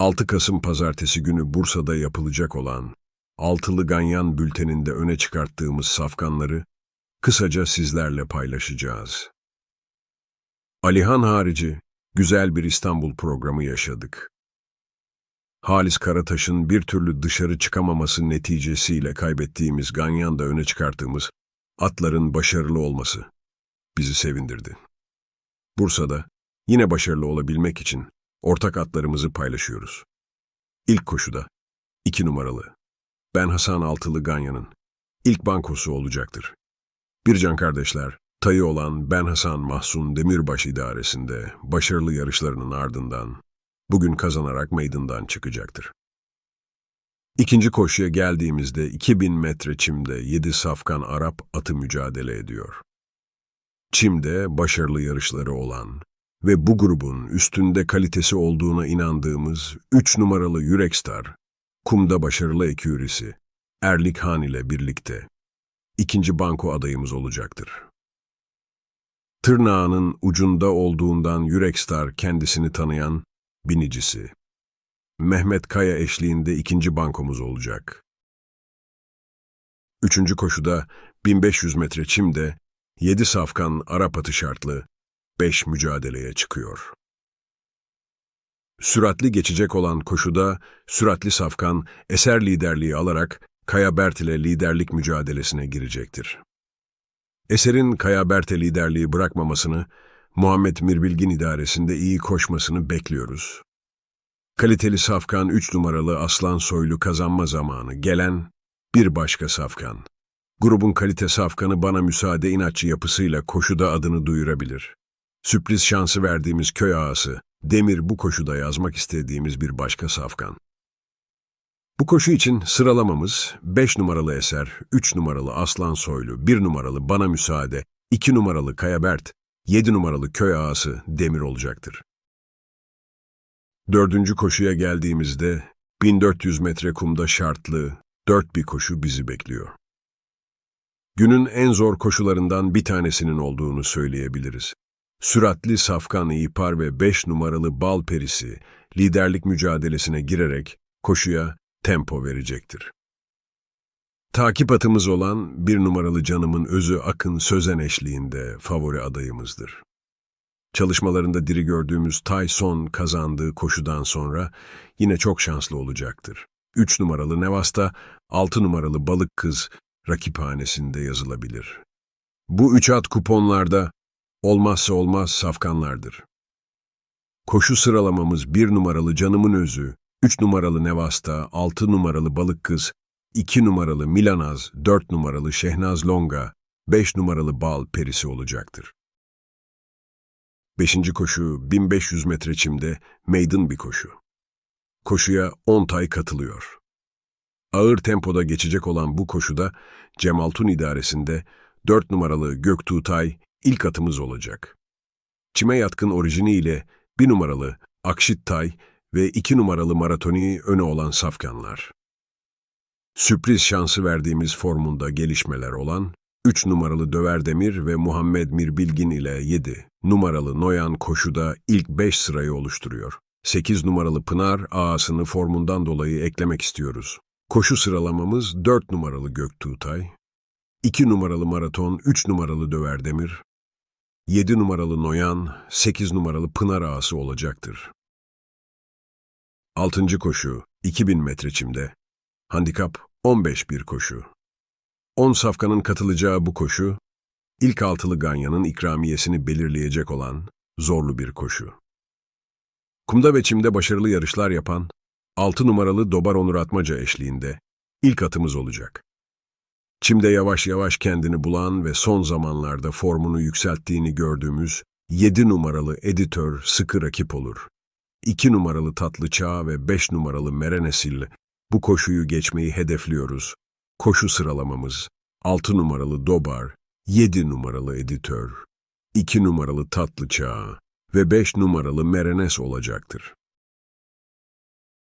6 Kasım pazartesi günü Bursa'da yapılacak olan Altılı Ganyan bülteninde öne çıkarttığımız safkanları kısaca sizlerle paylaşacağız. Alihan harici güzel bir İstanbul programı yaşadık. Halis Karataş'ın bir türlü dışarı çıkamaması neticesiyle kaybettiğimiz Ganyan'da öne çıkarttığımız atların başarılı olması bizi sevindirdi. Bursa'da yine başarılı olabilmek için ortak atlarımızı paylaşıyoruz. İlk koşuda iki numaralı Ben Hasan Altılı Ganyan'ın ilk bankosu olacaktır. Bircan kardeşler, tayı olan Ben Hasan Mahsun Demirbaş idaresinde başarılı yarışlarının ardından bugün kazanarak meydandan çıkacaktır. İkinci koşuya geldiğimizde 2000 metre çimde 7 safkan Arap atı mücadele ediyor. Çimde başarılı yarışları olan ve bu grubun üstünde kalitesi olduğuna inandığımız 3 numaralı Yürekstar, kumda başarılı ekürisi Erlik Han ile birlikte ikinci banko adayımız olacaktır. Tırnağının ucunda olduğundan Yürekstar kendisini tanıyan binicisi. Mehmet Kaya eşliğinde ikinci bankomuz olacak. Üçüncü koşuda 1500 metre çimde 7 safkan Arap atı şartlı 5 mücadeleye çıkıyor. Süratli geçecek olan koşuda süratli safkan eser liderliği alarak Kaya Bert ile liderlik mücadelesine girecektir. Eser'in Kaya Bert'e liderliği bırakmamasını, Muhammed Mirbilgin idaresinde iyi koşmasını bekliyoruz. Kaliteli safkan 3 numaralı Aslan Soylu kazanma zamanı gelen bir başka safkan. Grubun kalite safkanı bana müsaade inatçı yapısıyla koşuda adını duyurabilir. Sürpriz şansı verdiğimiz köy ağası, Demir bu koşuda yazmak istediğimiz bir başka safkan. Bu koşu için sıralamamız 5 numaralı Eser, 3 numaralı Aslan Soylu, 1 numaralı Bana Müsaade, 2 numaralı Kayabert, 7 numaralı Köy Ağası Demir olacaktır. Dördüncü koşuya geldiğimizde 1400 metre kumda şartlı dört bir koşu bizi bekliyor. Günün en zor koşularından bir tanesinin olduğunu söyleyebiliriz. Süratli Safkan İpar ve 5 numaralı Bal Perisi liderlik mücadelesine girerek koşuya tempo verecektir. Takip atımız olan bir numaralı canımın özü Akın Sözen eşliğinde favori adayımızdır. Çalışmalarında diri gördüğümüz Tyson kazandığı koşudan sonra yine çok şanslı olacaktır. 3 numaralı Nevasta, 6 numaralı Balık Kız rakiphanesinde yazılabilir. Bu üç at kuponlarda olmazsa olmaz safkanlardır. Koşu sıralamamız 1 numaralı Canımın Özü, 3 numaralı Nevasta, 6 numaralı Balık Kız, 2 numaralı Milanaz, 4 numaralı Şehnaz Longa, 5 numaralı Bal Perisi olacaktır. Beşinci koşu 1500 metre çimde maiden bir koşu. Koşuya 10 tay katılıyor. Ağır tempoda geçecek olan bu koşuda Cemaltun idaresinde 4 numaralı Göktuğtay ilk atımız olacak. Çime yatkın orijini ile 1 numaralı Akşit Tay ve 2 numaralı Maratoni öne olan safkanlar. Sürpriz şansı verdiğimiz formunda gelişmeler olan 3 numaralı Döverdemir ve Muhammed Mirbilgin ile 7 numaralı Noyan koşuda ilk 5 sırayı oluşturuyor. 8 numaralı Pınar ağasını formundan dolayı eklemek istiyoruz. Koşu sıralamamız 4 numaralı Göktuğtay, 2 numaralı Maraton, 3 numaralı Döverdemir, 7 numaralı Noyan, 8 numaralı Pınar ağası olacaktır. 6. koşu 2000 metre çimde. Handikap 15 bir koşu. 10 safkanın katılacağı bu koşu, ilk altılı ganyanın ikramiyesini belirleyecek olan zorlu bir koşu. Kumda ve çimde başarılı yarışlar yapan 6 numaralı Dobar Onur Atmaca eşliğinde ilk atımız olacak. Çimde yavaş yavaş kendini bulan ve son zamanlarda formunu yükselttiğini gördüğümüz 7 numaralı editör sıkı rakip olur. 2 numaralı Tatlı Çağ ve 5 numaralı Merenesil bu koşuyu geçmeyi hedefliyoruz. Koşu sıralamamız 6 numaralı Dobar, 7 numaralı Editör, 2 numaralı Tatlı Çağ ve 5 numaralı Merenes olacaktır.